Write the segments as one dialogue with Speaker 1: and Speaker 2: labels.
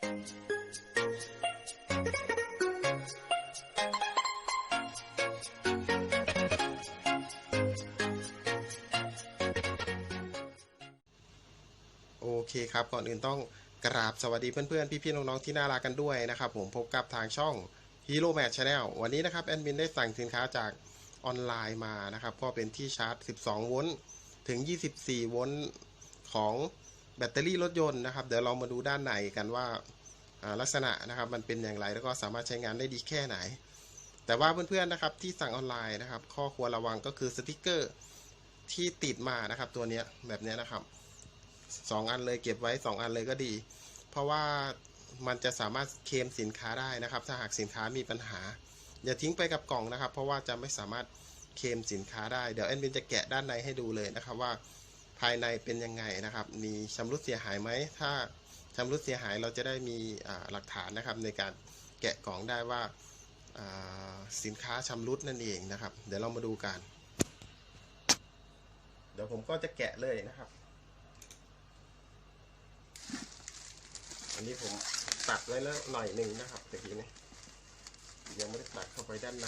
Speaker 1: โอเคครับ ก่อนอื่นต้องกราบสวัสดีเพื่อนๆ พี่ๆ น้องๆ ที่น่ารักกันด้วยนะครับผมพบกับทางช่อง Hero Match Channel วันนี้นะครับ แอดมินได้สั่งสินค้าจากออนไลน์มานะครับ ก็เป็นที่ชาร์จ 12 โวลต์ถึง 24 โวลต์ของ แบตเตอรี่รถยนต์นะครับ เดี๋ยวเรามาดูด้านในกันว่าลักษณะนะครับมันเป็นอย่างไรแล้วก็สามารถใช้งานได้ดีแค่ไหน แต่ว่าเพื่อนๆนะครับที่สั่งออนไลน์นะครับ ข้อควรระวังก็คือสติกเกอร์ที่ติดมานะครับ ตัวนี้แบบนี้นะครับสองอันเลยเก็บไว้ 2 อันเลยก็ดี เพราะว่ามันจะสามารถเคลมสินค้าได้นะครับ ถ้าหากสินค้ามีปัญหา อย่าทิ้งไปกับกล่องนะครับ เพราะว่าจะไม่สามารถเคลมสินค้าได้เดี๋ยวแอดมินจะแกะด้านในให้ดูเลยนะครับว่า ภายในเป็นยังไงนะครับ มีชำรุดเสียหายไหม ถ้าชำรุดเสียหายเราจะได้มีหลักฐานนะครับ ในการแกะกล่องได้ว่าอ่าสินค้าชำรุดนั่นเองนะครับ เดี๋ยวเรามาดูกัน เดี๋ยวผมก็จะแกะเลยนะครับ อันนี้ผมตัดไว้แล้วหน่อยหนึ่งนะครับตะกี้นี้ยังไม่ได้ตัดเข้าไปด้านใน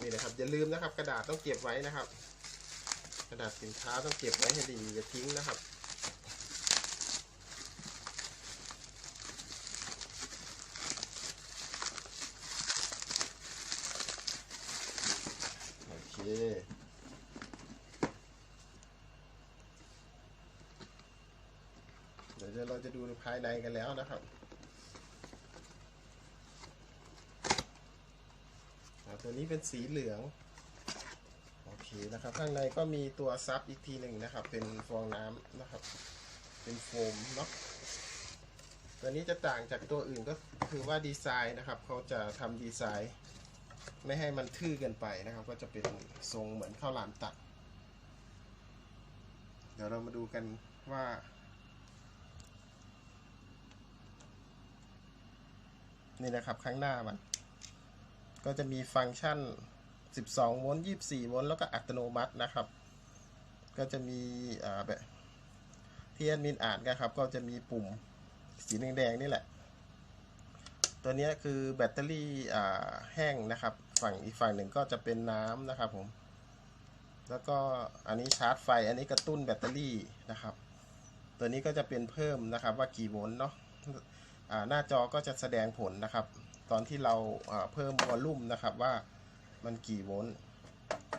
Speaker 1: นี่นะครับอย่าลืมนะครับ กระดาษต้องเก็บไว้นะครับ กระดาษสินค้าต้องเก็บไว้ให้ดีอย่าทิ้งนะครับโอเคเดี๋ยวเราจะดูภายในกันแล้วนะครับอ่า ตัวนี้เป็นสีเหลืองโอเคนะครับ ข้างในก็มีตัวซับอีกทีหนึ่งนะครับ เป็นฟองน้ำนะครับ เป็นโฟมเนาะตัวนี้จะต่างจากตัวอื่นก็คือว่าดีไซน์นะครับเขาจะทำดีไซน์ ไม่ให้มันทื่อเกินไปนะครับ ก็จะเป็นทรงเหมือนข้าวหลามตัด เดี๋ยวเรามาดูกันว่านี่นะครับข้างหน้ามัน ก็จะมีฟังก์ชัน 12 โวลต์ 24 โวลต์ แล้วก็อัตโนมัตินะครับ ก็จะมีแบบที่แอดมินอ่านกันครับ ก็จะมีปุ่มสีแดงๆนี่แหละ ตัวนี้คือแบตเตอรี่แห้งนะครับ ฝั่งอีกฝั่งหนึ่งก็จะเป็นน้ำนะครับผม แล้วก็อันนี้ชาร์จไฟ อันนี้กระตุ้นแบตเตอรี่นะครับ ตัวนี้ก็จะเป็นเพิ่มนะครับว่ากี่โวลต์เนาะหน้าจอก็จะแสดงผลนะครับ ตอนที่เราเพิ่มวอลลุ่มนะครับว่ามันกี่โวลต์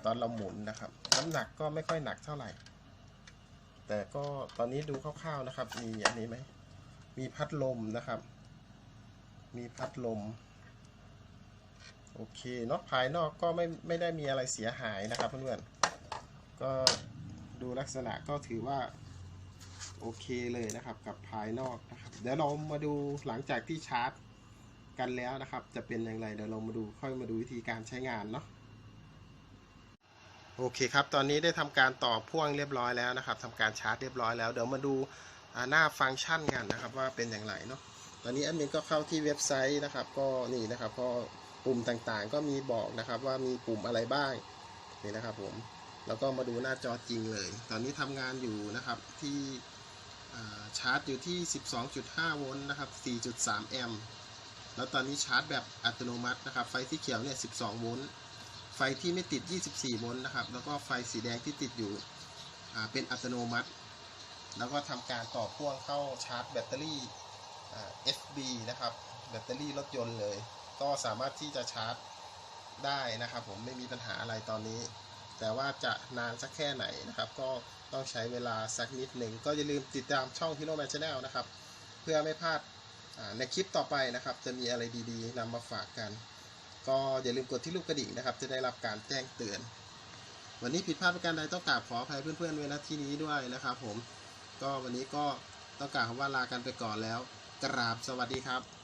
Speaker 1: ตอนเราหมุนนะครับ น้ำหนักก็ไม่ค่อยหนักเท่าไหร่ แต่ก็ตอนนี้ดูคร่าวๆนะครับ มีอันนี้ไหมมีพัดลมนะครับ มีพัดลม โอเคเนาะภายนอกก็ไม่ไม่ได้มีอะไรเสียหายนะครับเพื่อนๆก็ดูลักษณะก็ถือว่าโอเคเลยนะครับกับภายนอกนะครับ เดี๋ยวเรามาดูหลังจากที่ชาร์จ กันแล้วนะครับ จะเป็นอย่างไรเดี๋ยวเรามาดูค่อยมาดูวิธีการใช้งานเนาะโอเคครับ ตอนนี้ได้ทำการต่อพ่วงเรียบร้อยแล้วนะครับทำการชาร์จเรียบร้อยแล้วเดี๋ยวมาดูหน้าฟังก์ชันกันนะครับ ว่าเป็นอย่างไรเนาะตอนนี้แอดมินก็เข้าที่เว็บไซต์นะครับ ก็นี่นะครับก็ปุ่มต่างๆ ก็มีบอกนะครับว่ามีปุ่มอะไรบ้างนี่นะครับผมแล้วก็มาดูหน้าจอจริงเลย ตอนนี้ทำงานอยู่นะครับที่ชาร์จอยู่ที่ 12.5 โวลต์นะครับ 4.3 แอมป์ แล้วตอนนี้ชาร์จแบบอัตโนมัตินะครับ ไฟที่เขียวเนี่ย 12 โวลต์ ไฟที่ไม่ติด 24 โวลต์นะครับ แล้วก็ไฟสีแดงที่ติดอยู่เป็นอัตโนมัติ แล้วก็ทำการต่อพ่วงเข้าชาร์จแบตเตอรี่อ่า FB นะครับ แบตเตอรี่รถยนต์เลย ก็สามารถที่จะชาร์จได้นะครับ ผมไม่มีปัญหาอะไรตอนนี้ แต่ว่าจะนานสักแค่ไหนนะครับ ก็ต้องใช้เวลาสักนิดหนึ่ง ก็อย่าลืมติดตามช่อง Hero Man Channel นะครับ เพื่อไม่พลาด ในคลิปต่อไปนะครับ จะมีอะไรดีๆนำมาฝากกัน ก็อย่าลืมกดที่รูปกระดิ่งนะครับ จะได้รับการแจ้งเตือน วันนี้ผิดพลาดประการใดต้องกราบขออภัยเพื่อนๆไว้ณที่นี้ด้วยนะครับ ผม ก็วันนี้ก็ต้องกล่าวคำว่าลากันไปก่อนแล้ว กราบสวัสดีครับ